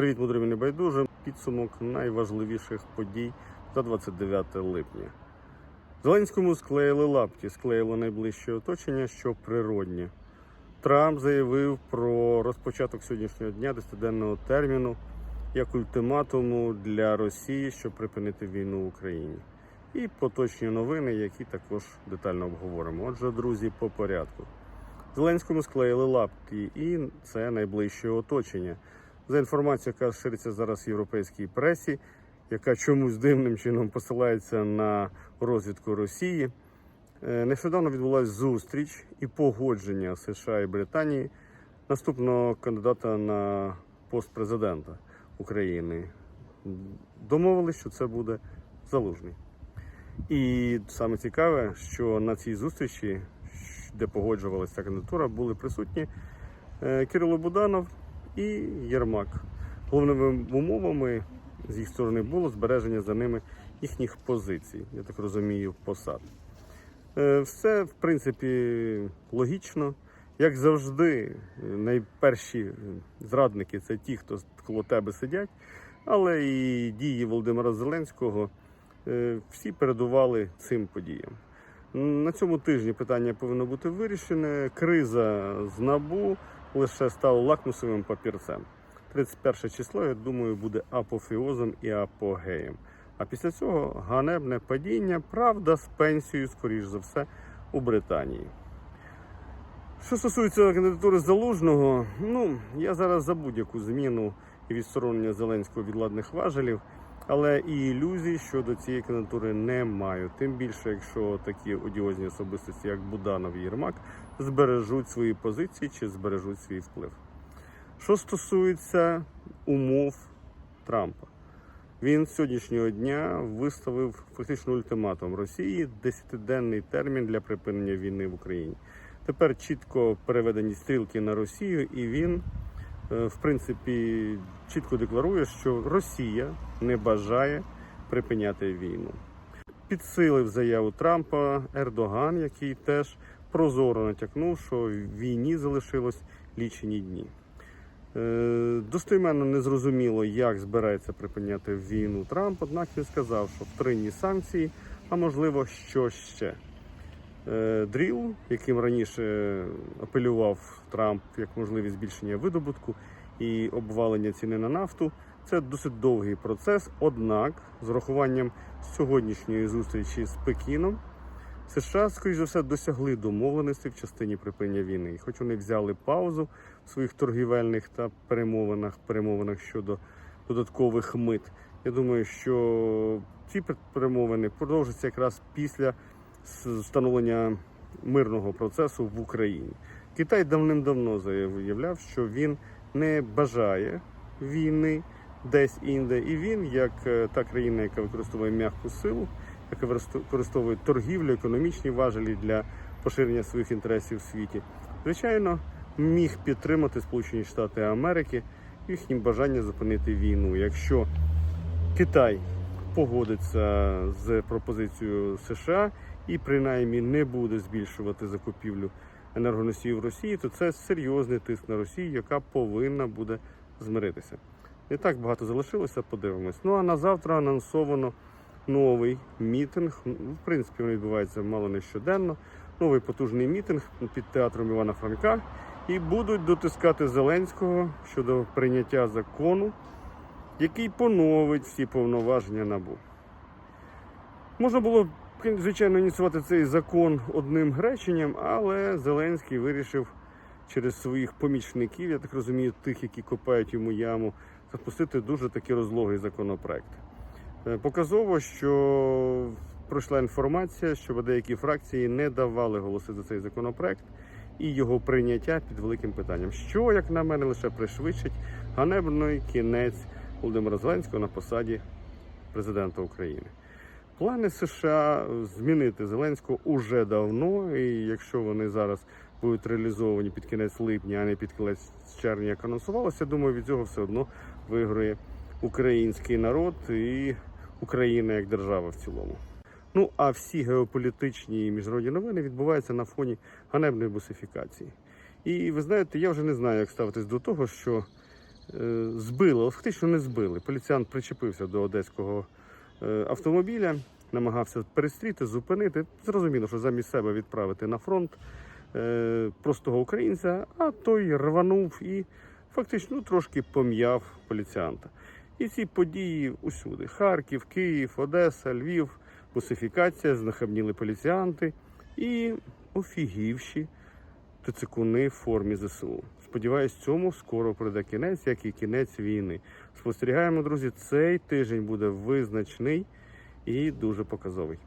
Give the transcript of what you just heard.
Привіт, мудрим і небайдужим. Підсумок найважливіших подій за 29 липня. Зеленському склеїли лапті, склеїли найближче оточення, що природнє. Трамп заявив про розпочаток сьогоднішнього дня 10-денного терміну як ультиматуму для Росії, щоб припинити війну в Україні. І поточні новини, які також детально обговоримо. Отже, друзі, по порядку. Зеленському склеїли лапті, і це найближче оточення. За інформацією, яка шириться зараз в європейській пресі, яка чомусь дивним чином посилається на розвідку Росії. е, Нещодавно відбулася зустріч і погодження США і Британії наступного кандидата на пост президента України. Домовились, що це буде залужний. І саме цікаве, що на цій зустрічі, де погоджувалася кандидатура, були присутні е, Кирило Буданов і Єрмак. Головними умовами з їх сторони було збереження за ними їхніх позицій, я так розумію, посад. Е, Все, в принципі, логічно. Як завжди, найперші зрадники це ті, хто коло тебе сидять, але і дії Володимира Зеленського е, всі передували цим подіям. На цьому тижні питання повинно бути вирішене. Криза з набу лише стала лакмусовим папірцем. 31 число, я думаю, буде апофеозом і апогеєм. А після цього ганебне падіння, правда, з пенсією, скоріш за все, у Британії. Що стосується кандидатури залужного, ну я зараз за будь-яку зміну і відсторонення Зеленського від ладних важелів, але і ілюзій щодо цієї кандидатури не маю. Тим більше, якщо такі одіозні особистості, як Буданов і Єрмак, збережуть свої позиції чи збережуть свій вплив. Що стосується умов Трампа, він сьогоднішнього дня виставив фактично ультиматум Росії 10-денний термін для припинення війни в Україні. Тепер чітко переведені стрілки на Росію, і він, в принципі, чітко декларує, що Росія не бажає припиняти війну. Підсилив заяву Трампа Ердоган, який теж прозоро натякнув, що в війні залишилось лічені дні. Е, Достойменно не зрозуміло, як збирається припиняти війну Трамп, однак він сказав, що втринні санкції, а можливо, що ще. Е, Дріл, яким раніше апелював Трамп як можливість збільшення видобутку і обвалення ціни на нафту, це досить довгий процес. Однак, з урахуванням сьогоднішньої зустрічі з Пекіном, США, скоріш за все, досягли домовленості в частині припинення війни. І хоч вони взяли паузу в своїх торгівельних та перемовинах, перемовинах щодо додаткових мит, я думаю, що ці перемовини продовжаться якраз після встановлення мирного процесу в Україні. Китай давним-давно заявляв, що він не бажає війни десь інде, і він, як е, та країна, яка використовує м'яку силу, яка використовує торгівлю, економічні важелі для поширення своїх інтересів в світі, звичайно, міг підтримати Сполучені Штати Америки їхнім бажанні зупинити війну. Якщо Китай погодиться з пропозицією США і принаймні не буде збільшувати закупівлю енергоносіїв Росії, то це серйозний тиск на Росію, яка повинна буде змиритися. Не так багато залишилося, подивимось. Ну а на завтра анонсовано новий мітинг. Ну, В принципі, він відбувається мало не щоденно. Новий потужний мітинг під театром Івана Франка. І будуть дотискати Зеленського щодо прийняття закону, який поновить всі повноваження набу. Можна було, звичайно, ініціювати цей закон одним реченням, але Зеленський вирішив через своїх помічників, я так розумію, тих, які копають йому яму, запустити дуже такий розлогий законопроект. Е, Показово, що пройшла інформація, що деякі фракції не давали голоси за цей законопроект і його прийняття під великим питанням, що, як на мене, лише пришвидшить ганебний кінець Володимира Зеленського на посаді президента України. Плани США змінити Зеленського уже давно, і якщо вони зараз будуть реалізовані під кінець липня, а не під кінець червня, як анонсувалося, думаю, від цього все одно виграє український народ і Україна як держава в цілому. Ну а всі геополітичні і міжнародні новини відбуваються на фоні ганебної бусифікації. І ви знаєте, я вже не знаю, як ставитись до того, що е, збили, фактично не збили. Поліціянт причепився до одеського автомобіля, намагався перестріти, зупинити. Зрозуміло, що замість себе відправити на фронт е, простого українця, а той рванув і фактично ну, трошки пом'яв поліціянта. І ці події усюди: Харків, Київ, Одеса, Львів, бусифікація, знахабніли поліціянти і офігівші тицикуни в формі ЗСУ. Сподіваюсь, цьому скоро прийде кінець, як і кінець війни. Спостерігаємо, друзі, цей тиждень буде визначний і дуже показовий.